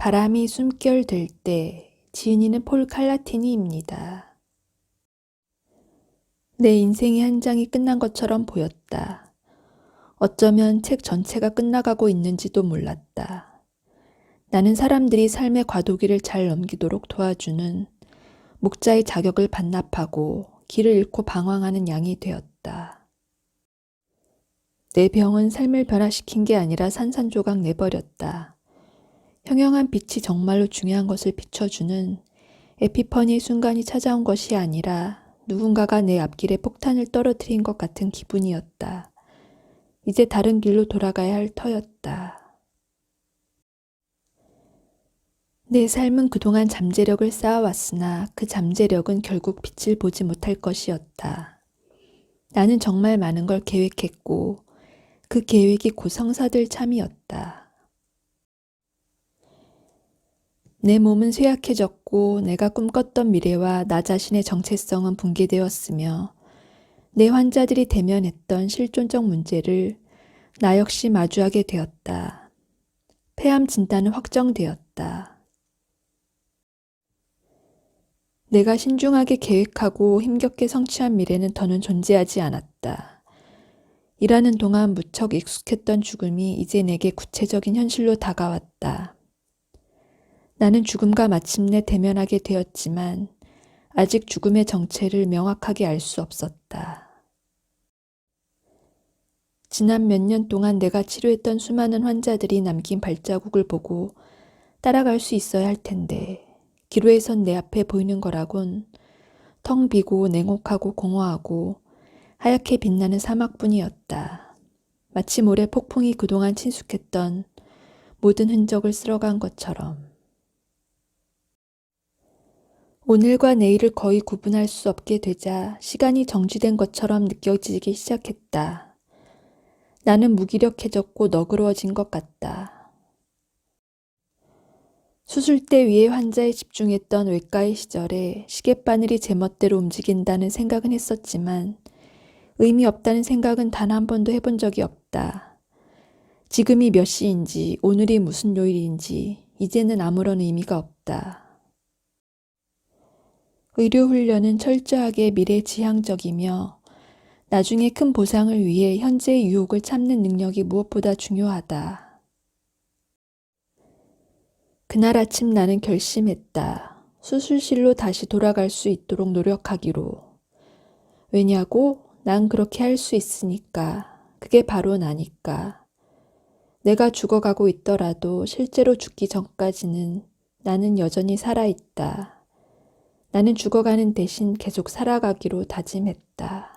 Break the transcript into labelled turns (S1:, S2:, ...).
S1: 바람이 숨결 될 때 지은이는 폴 칼라티니입니다. 내 인생의 한 장이 끝난 것처럼 보였다. 어쩌면 책 전체가 끝나가고 있는지도 몰랐다. 나는 사람들이 삶의 과도기를 잘 넘기도록 도와주는 목자의 자격을 반납하고 길을 잃고 방황하는 양이 되었다. 내 병은 삶을 변화시킨 게 아니라 산산조각 내버렸다. 형형한 빛이 정말로 중요한 것을 비춰주는 에피퍼니 순간이 찾아온 것이 아니라 누군가가 내 앞길에 폭탄을 떨어뜨린 것 같은 기분이었다. 이제 다른 길로 돌아가야 할 터였다. 내 삶은 그동안 잠재력을 쌓아왔으나 그 잠재력은 결국 빛을 보지 못할 것이었다. 나는 정말 많은 걸 계획했고 그 계획이 고성사들 참이었다. 내 몸은 쇠약해졌고 내가 꿈꿨던 미래와 나 자신의 정체성은 붕괴되었으며 내 환자들이 대면했던 실존적 문제를 나 역시 마주하게 되었다. 폐암 진단은 확정되었다. 내가 신중하게 계획하고 힘겹게 성취한 미래는 더는 존재하지 않았다. 일하는 동안 무척 익숙했던 죽음이 이제 내게 구체적인 현실로 다가왔다. 나는 죽음과 마침내 대면하게 되었지만 아직 죽음의 정체를 명확하게 알 수 없었다. 지난 몇 년 동안 내가 치료했던 수많은 환자들이 남긴 발자국을 보고 따라갈 수 있어야 할 텐데 기로에선 내 앞에 보이는 거라곤 텅 비고 냉혹하고 공허하고 하얗게 빛나는 사막뿐이었다. 마치 모래 폭풍이 그동안 친숙했던 모든 흔적을 쓸어간 것처럼. 오늘과 내일을 거의 구분할 수 없게 되자 시간이 정지된 것처럼 느껴지기 시작했다. 나는 무기력해졌고 너그러워진 것 같다. 수술대 위에 환자에 집중했던 외과의 시절에 시계바늘이 제멋대로 움직인다는 생각은 했었지만 의미 없다는 생각은 단 한 번도 해본 적이 없다. 지금이 몇 시인지 오늘이 무슨 요일인지 이제는 아무런 의미가 없다. 의료훈련은 철저하게 미래지향적이며 나중에 큰 보상을 위해 현재의 유혹을 참는 능력이 무엇보다 중요하다. 그날 아침 나는 결심했다. 수술실로 다시 돌아갈 수 있도록 노력하기로. 왜냐고? 난 그렇게 할 수 있으니까. 그게 바로 나니까. 내가 죽어가고 있더라도 실제로 죽기 전까지는 나는 여전히 살아있다. 나는 죽어가는 대신 계속 살아가기로 다짐했다.